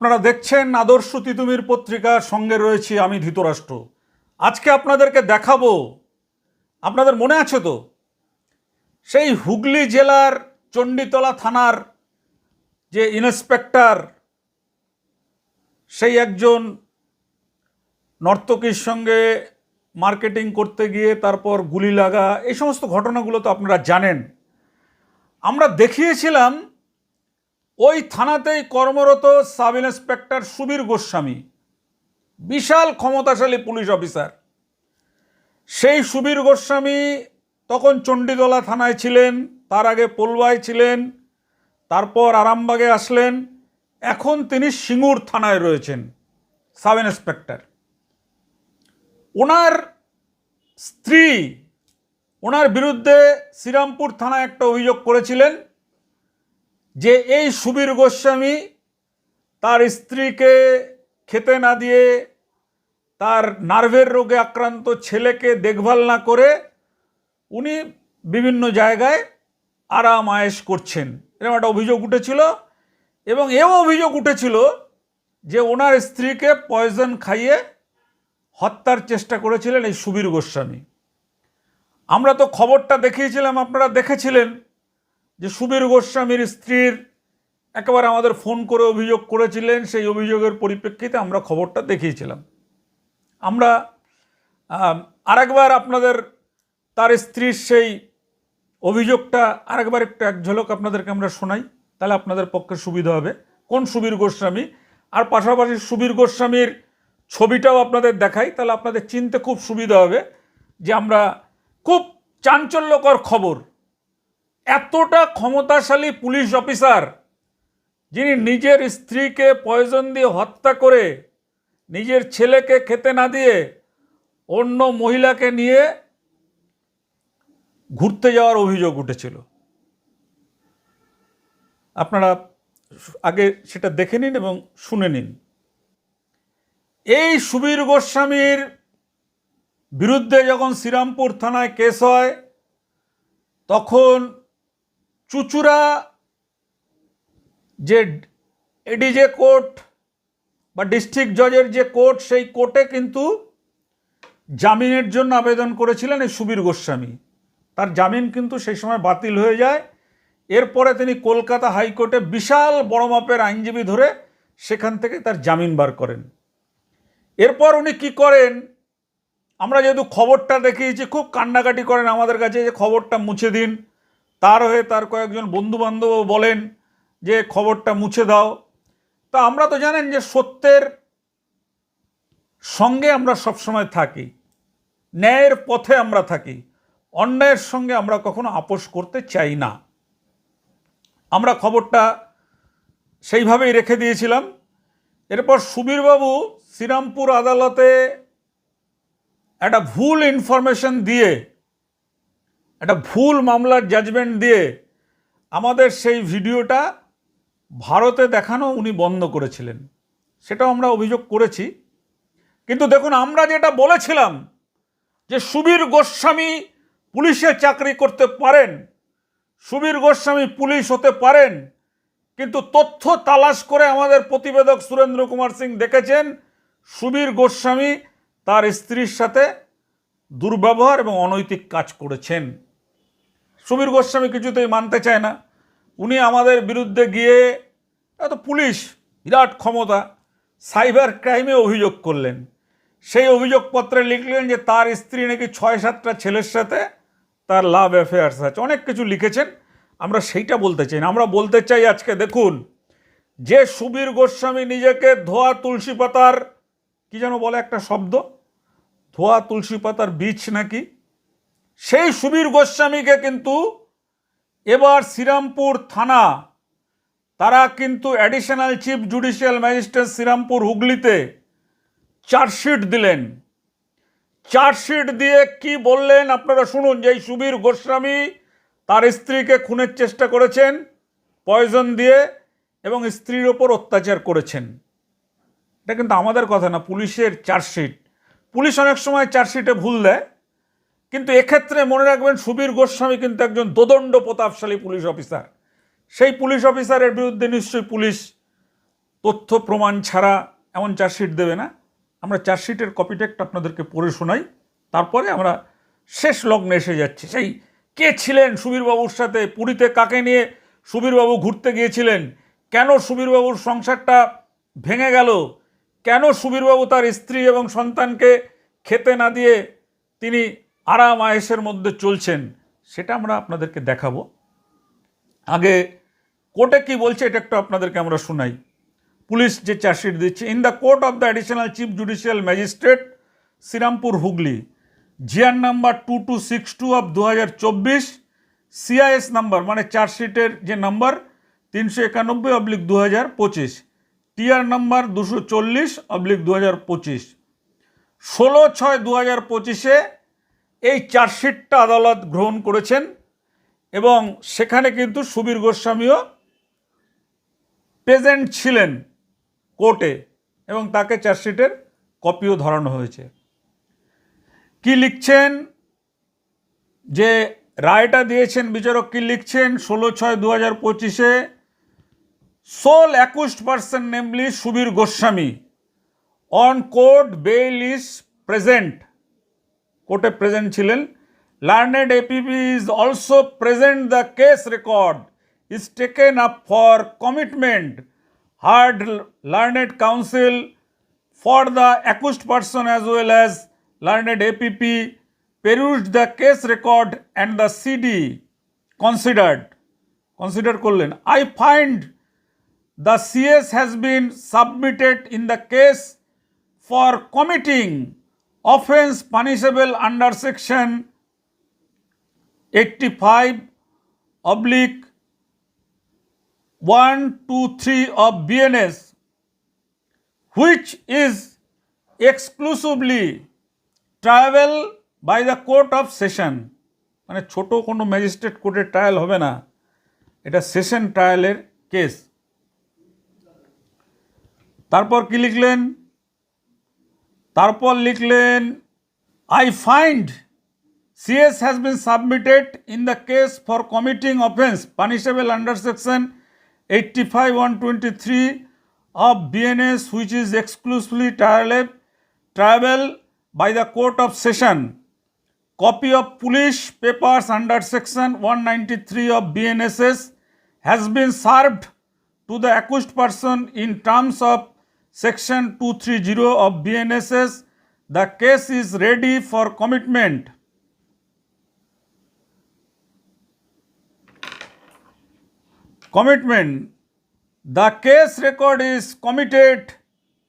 আপনারা দেখছেন আদর্শ তিতুমির পত্রিকার সঙ্গে রয়েছি আমি ধৃতরাষ্ট্র। আজকে আপনাদেরকে দেখাবো, আপনাদের মনে আছে তো? সেই হুগলি জেলার চণ্ডীতলা থানার যে ইন্সপেক্টর, সেই একজন নর্তকীর সঙ্গে মার্কেটিং করতে গিয়ে তারপর গুলি লাগা, এই সমস্ত ঘটনাগুলো তো আপনারা জানেন। আমরা দেখিয়েছিলাম ওই থানাতেই কর্মরত সাব ইন্সপেক্টর সুবীর গোস্বামী, বিশাল ক্ষমতাশালী পুলিশ অফিসার। সেই সুবীর গোস্বামী তখন চণ্ডীতলা থানায় ছিলেন, তার আগে পোলবায় ছিলেন, তারপর আরামবাগে আসলেন, এখন তিনি সিঙ্গুর থানায় রয়েছেন সাব ইন্সপেক্টর। ওনার স্ত্রী, ওনার বিরুদ্ধে শ্রীরামপুর থানায় একটা অভিযোগ করেছিলেন যে এই সুবীর গোস্বামী তার স্ত্রীকে খেতে না দিয়ে তার নার্ভের রোগে আক্রান্ত ছেলেকে দেখভাল না করে উনি বিভিন্ন জায়গায় আরাম আয়েশ করছেন। এরকম একটা অভিযোগ উঠেছিল এবং এও অভিযোগ উঠেছিল যে ওনার স্ত্রীকে পয়জন খাইয়ে হত্যার চেষ্টা করেছিলেন এই সুবীর গোস্বামী। আমরা তো খবরটা দেখিয়েছিলাম, আপনারা দেখেছিলেন। যে সুবীর গোস্বামীর স্ত্রীর একেবারে আমাদের ফোন করে অভিযোগ করেছিলেন সেই অভিযোগের পরিপ্রেক্ষিতে আমরা খবরটা দেখিয়েছিলাম। আমরা আম, আরেকবার আপনাদের তার স্ত্রীর সেই অভিযোগটা আরেকবার একটু এক ঝলক আপনাদেরকে আমরা শোনাই তাহলে আপনাদের পক্ষে সুবিধা হবে। কোন সুবীর গোস্বামী? আর পাশাপাশি সুবীর গোস্বামীর ছবিটাও আপনাদের দেখাই তাহলে আপনাদের চিনতে খুব সুবিধা হবে যে আমরা খুব চাঞ্চল্যকর খবর এতটা ক্ষমতাশালী পুলিশ অফিসার, যিনি নিজের স্ত্রীকে পয়জন দিয়ে হত্যা করে নিজের ছেলেকে খেতে না দিয়ে অন্য মহিলাকে নিয়ে ঘুরতে যাওয়ার অভিযোগ উঠেছিল। আপনারা আগে সেটা দেখে নিন এবং শুনে নিন। এই সুবীর গোস্বামীর বিরুদ্ধে যখন শ্রীরামপুর থানায় কেস হয়, তখন চুচুড়া যে এডিজে কোর্ট বা ডিস্ট্রিক্ট জজের যে কোর্ট, সেই কোর্টে কিন্তু জামিনের জন্য আবেদন করেছিলেন এই সুবীর গোস্বামী। তার জামিন কিন্তু সেই সময় বাতিল হয়ে যায়। এরপরে তিনি কলকাতা হাইকোর্টে বিশাল বড় মাপের আইনজীবী ধরে সেখান থেকে তার জামিন বার করেন। এরপর উনি কি করেন? আমরা যেহেতু খবরটা দেখিয়েছি, খুব কান্নাকাটি করেন আমাদের কাছে যে খবরটা মুছে দিন। তার হয়ে তার কয়েকজন বন্ধুবান্ধবও বলেন যে খবরটা মুছে দাও। তা আমরা তো জানেন যে সত্যের সঙ্গে আমরা সবসময় থাকি, ন্যায়ের পথে আমরা থাকি, অন্যায়ের সঙ্গে আমরা কখনো আপোষ করতে চাই না। আমরা খবরটা সেইভাবেই রেখে দিয়েছিলাম। এরপর সুবীরবাবু শ্রীরামপুর আদালতে একটা ভুল ইনফরমেশন দিয়ে একটা ভুল মামলার জাজমেন্ট দিয়ে আমাদের সেই ভিডিওটা ভারতে দেখানো উনি বন্ধ করেছিলেন। সেটাও আমরা অভিযোগ করেছি। কিন্তু দেখুন, আমরা যেটা বলেছিলাম যে সুবীর গোস্বামী পুলিশে চাকরি করতে পারেন, সুবীর গোস্বামী পুলিশ হতে পারেন, কিন্তু তথ্য তালাশ করে আমাদের প্রতিবেদক সুরেন্দ্র কুমার সিং দেখেছেন, সুবীর গোস্বামী তার স্ত্রীর সাথে দুর্ব্যবহার এবং অনৈতিক কাজ করেছেন। সুবীর গোস্বামী কিছুতেই মানতে চায় না। উনি আমাদের বিরুদ্ধে গিয়ে এত পুলিশ, বিরাট ক্ষমতা, সাইবার ক্রাইমে অভিযোগ করলেন। সেই অভিযোগপত্রে লিখলেন যে তার স্ত্রী নাকি ছয় সাতটা ছেলের সাথে তার লাভ অ্যাফেয়ার্স আছে। অনেক কিছু লিখেছেন, আমরা সেইটা বলতে চাই না। আমরা বলতে চাই আজকে, দেখুন, যে সুবীর গোস্বামী নিজেকে ধোয়া তুলসী পাতার, কী যেন বলে একটা শব্দ? ধোয়া তুলসী পাতার বীজ নাকি সেই সুবীর গোস্বামীকে কিন্তু এবার শ্রীরামপুর থানা, তারা কিন্তু additional chief judicial magistrate Shrirampur হুগলিতে চার্জশিট দিলেন। চার্জশিট দিয়ে কি বললেন আপনারা শুনুন, যে এই সুবীর গোস্বামী তার স্ত্রীকে খুনের চেষ্টা করেছেন পয়জন দিয়ে, এবং স্ত্রীর ওপর অত্যাচার করেছেন। এটা কিন্তু আমাদের কথা না, পুলিশের চার্জশিট পুলিশ অনেক সময় চার্জশিটে ভুল দেয়। কিন্তু এক্ষেত্রে মনে রাখবেন সুবীর গোস্বামী কিন্তু একজন দোদণ্ড প্রতাপশালী পুলিশ অফিসার। সেই পুলিশ অফিসারের বিরুদ্ধে নিশ্চয়ই পুলিশ তথ্য, প্রমাণ ছাড়া এমন চার্জশিট দেবে না। আমরা চার্জশিটের কপিটা একটু আপনাদেরকে পড়ে শোনাই। তারপরে আমরা শেষ লগ্নে এসে যাচ্ছি। সেই কে ছিলেন সুবীরবাবুর সাথে? পুরীতে কাকে নিয়ে সুবীরবাবু ঘুরতে গিয়েছিলেন? কেন সুবীরবাবুর সংসারটা ভেঙে গেল? কেন সুবীরবাবু তার স্ত্রী এবং সন্তানকে খেতে না দিয়ে তিনি আরাম আয়েসের মধ্যে চলছেন, সেটা আমরা আপনাদেরকে দেখাবো। আগে কোর্টে কি বলছে, এটা একটু আপনাদেরকে আমরা শোনাই। পুলিশ যে চার্জশিট দিচ্ছে in the court of the additional chief judicial magistrate Shrirampur Hooghly GR number two two six two of দু হাজার চব্বিশ সিআইএস নাম্বার মানে চার্জশিটের যে নাম্বার তিনশো একানব্বই অবলিক দু হাজার পঁচিশ টিআর নাম্বার দুশো চল্লিশ অবলিক দু হাজার পঁচিশ। ষোলো ছয় দু হাজার পঁচিশে এই চার্জশিটটা আদালত গ্রহণ করেছেন এবং সেখানে কিন্তু সুবীর গোস্বামীও প্রেজেন্ট ছিলেন কোর্টে এবং তাকে চার্জশিটের কপিও ধরানো হয়েছে। কি লিখছেন? যে রায়টা দিয়েছেন বিচারক কি লিখছেন? ষোলো ছয় দু হাজার পঁচিশে sole accused person namely Subir Goswami. On court bail is present কোর্টে প্রেজেন্ট ছিলেন learned APP is also present the case record is taken up for commitment heard learned counsel for the accused person as well as learned APP perused the case record and the CD considered consider করলেন I find the CS has been submitted in the case for committing offense punishable under section 85 oblique 1 2 3 of BNS which is exclusively trial by the court of session মানে ছোট কোনো magistrate কোর্টের trial হবে না। এটা session ট্রায়ালের case তারপর কি লিখলেন? তারপর লিখলেন I find CS has been submitted in the case for committing offence punishable under section eighty five one twenty three of BNS which is exclusively trial- triable by the Court of Session. Copy of police papers under section 193 of BNSS has been served to the accused person in terms of section 230 of BNSS. The case is ready for commitment. Commitment. The case record is committed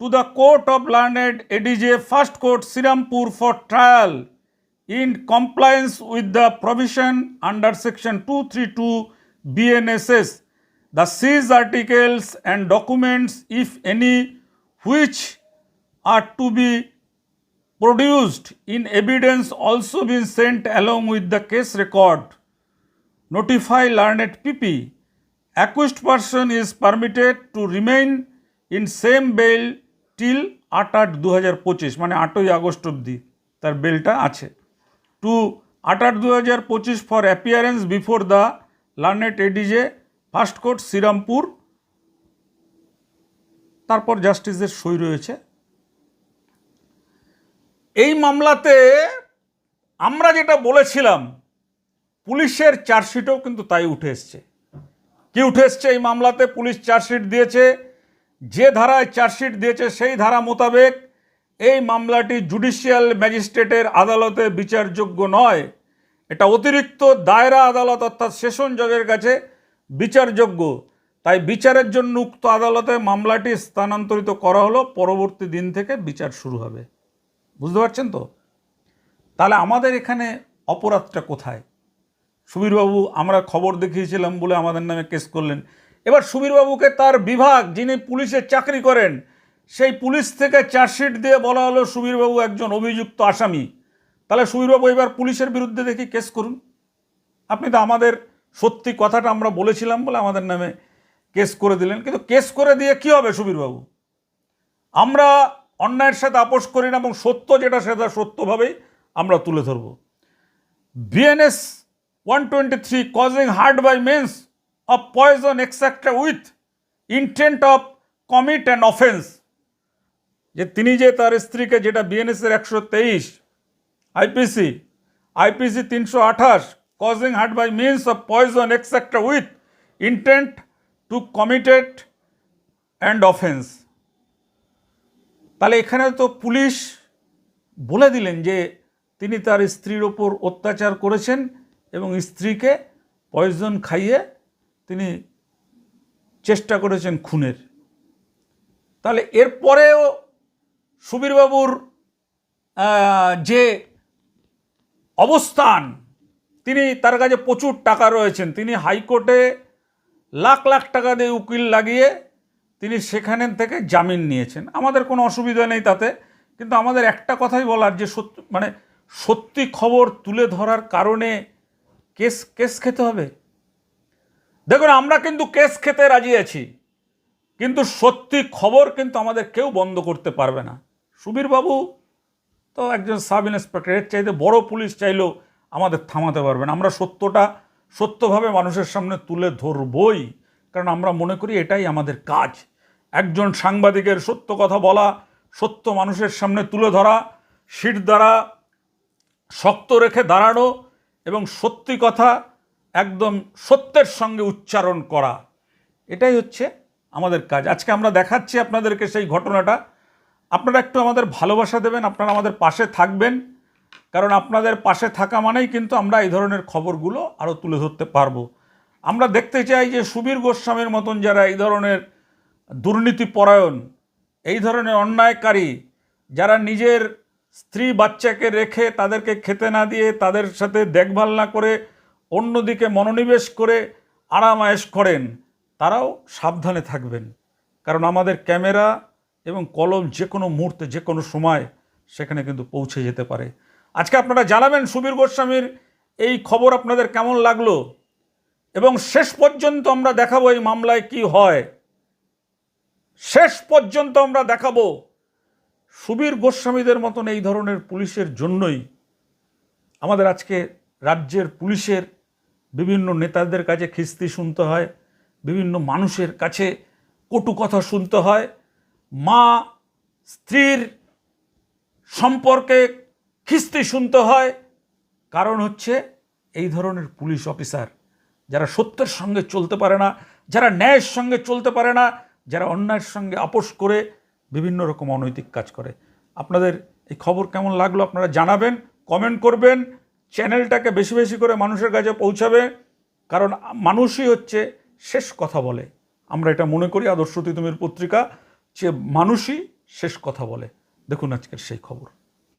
to the Court of Learned ADJ First Court Sirampur for trial in compliance with the provision under section 232 BNSS. The seized articles and documents, if any, which are to be produced in evidence also been sent along with the case record. Notify learned PP. Accused person is permitted to remain in same bail till আট আট দু হাজার পঁচিশ মানে আটই August অবধি তার বেলটা আছে টু আট আট দু হাজার পঁচিশ for appearance before the learned ADJ first court Shrirampur তারপর জাস্টিসের সই রয়েছে। এই মামলাতে আমরা যেটা বলেছিলাম, পুলিশের চার্জশিটও কিন্তু তাই উঠে এসছে। কি উঠে এসছে এই মামলাতে? পুলিশ চার্জশিট দিয়েছে, যে ধারায় চার্জশিট দিয়েছে সেই ধারা মোতাবেক এই মামলাটি জুডিশিয়াল ম্যাজিস্ট্রেটের আদালতে বিচারযোগ্য নয়। এটা অতিরিক্ত দায়রা আদালত অর্থাৎ সেশন জজের কাছে বিচারযোগ্য। তাই বিচারের জন্য উক্ত আদালতে মামলাটি স্থানান্তরিত করা হলো। পরবর্তী দিন থেকে বিচার শুরু হবে। বুঝতে পারছেন তো? তাহলে আমাদের এখানে অপরাধটা কোথায়? সুবীরবাবু, আমরা খবর দেখিয়েছিলাম বলে আমাদের নামে কেস করলেন। এবার সুবীরবাবুকে তার বিভাগ, যিনি পুলিশের চাকরি করেন, সেই পুলিশ থেকে চার্জশিট দিয়ে বলা হলো সুবীরবাবু একজন অভিযুক্ত আসামি। তাহলে সুবীরবাবু এবার পুলিশের বিরুদ্ধে দেখি কেস করুন। আপনি তো আমাদের সত্যি কথাটা আমরা বলেছিলাম বলে আমাদের নামে কেস করে দিলেন, কিন্তু কেস করে দিয়ে কি হবে সুবীরবাবু? আমরা অন্যায়ের সাথে আপোষ করি না এবং সত্য যেটা সেটা সত্যভাবেই আমরা তুলে ধরব। BNS one twenty three causing hurt by means of poison extract with intent of commit and offence যে তিনি যে তার স্ত্রীকে যেটা বিএনএসের একশো তেইশ আইপিসি আইপিসি তিনশো আঠাশ causing hurt by means of poison extra with intent to committed and offence তাহলে এখানে তো পুলিশ বলে দিলেন যে তিনি তার স্ত্রীর ওপর অত্যাচার করেছেন এবং স্ত্রীকে পয়জন খাইয়ে তিনি চেষ্টা করেছেন খুনের। তাহলে এরপরেও সুবীরবাবুর যে অবস্থান, তিনি তার কাছে প্রচুর টাকা রয়েছেন। তিনি হাইকোর্টে লাখ লাখ টাকা দিয়ে উকিল লাগিয়ে তিনি সেখানে থেকে জামিন নিয়েছেন। আমাদের কোনো অসুবিধা নেই তাতে, কিন্তু আমাদের একটা কথাই বলার যে সত্য মানে সত্যি খবর তুলে ধরার কারণে কেস কেস খেতে হবে। দেখুন, আমরা কিন্তু কেস খেতে রাজি আছি, কিন্তু সত্যি খবর কিন্তু আমাদের কেউ বন্ধ করতে পারবে না। সুবীরবাবু তো একজন সাব ইন্সপেক্টর এর চাইতে বড় পুলিশ চাইলেও আমাদের থামাতে পারবে না। আমরা সত্যটা সত্যভাবে মানুষের সামনে তুলে ধরবই। কারণ আমরা মনে করি এটাই আমাদের কাজ। একজন সাংবাদিকের সত্য কথা বলা, সত্য মানুষের সামনে তুলে ধরা সিট দ্বারা শক্ত রেখে দাঁড়ানো এবং সত্যি কথা একদম সত্যের সঙ্গে উচ্চারণ করা, এটাই হচ্ছে আমাদের কাজ। আজকে আমরা দেখাচ্ছি আপনাদেরকে সেই ঘটনাটা। আপনারা একটু আমাদের ভালোবাসা দেবেন, আপনারা আমাদের পাশে থাকবেন। কারণ আপনাদের পাশে থাকা মানেই কিন্তু আমরা এই ধরনের খবরগুলো আরও তুলে ধরতে পারব। আমরা দেখতে চাই যে সুবীর গোস্বামীর মতন যারা এই ধরনের দুর্নীতিপরায়ণ, এই ধরনের অন্যায়কারী, যারা নিজের স্ত্রী বাচ্চাকে রেখে তাদেরকে খেতে না দিয়ে তাদের সাথে দেখভাল না করে, অন্যদিকে মনোনিবেশ করে আরাম আরামায়েশ করেন, তারাও সাবধানে থাকবেন। কারণ আমাদের ক্যামেরা এবং কলম যে কোনো মুহূর্তে যে কোনো সময় সেখানে কিন্তু পৌঁছে যেতে পারে। আজকে আপনারা জানাবেন সুবীর গোস্বামীর এই খবর আপনাদের কেমন লাগল? এবং শেষ পর্যন্ত আমরা দেখাবো এই মামলায় কি হয়। শেষ পর্যন্ত আমরা দেখাবো সুবীর গোস্বামীদের মতন এই ধরনের পুলিশের জন্যই। আমাদের আজকে রাজ্যের পুলিশের বিভিন্ন নেতাদের কাছে খিস্তি শুনতে হয়, বিভিন্ন মানুষের কাছে কটু কথা শুনতে হয়। মা স্ত্রীর সম্পর্কে খিস্তি শুনতে হয়। কারণ হচ্ছে এই ধরনের পুলিশ অফিসার যারা সত্যের সঙ্গে চলতে পারে না, যারা ন্যায়ের সঙ্গে চলতে পারে না, যারা অন্যায়ের সঙ্গে আপোষ করে বিভিন্ন রকম অনৈতিক কাজ করে। আপনাদের এই খবর কেমন লাগল আপনারা জানাবেন, কমেন্ট করবেন, চ্যানেলটাকে বেশি বেশি করে মানুষের কাছে পৌঁছাবে, কারণ মানুষই হচ্ছে শেষ কথা বলে। আমরা এটা মনে করি আদর্শ তিতুমির পত্রিকা, যে মানুষই শেষ কথা বলে। দেখুন আজকের সেই খবর।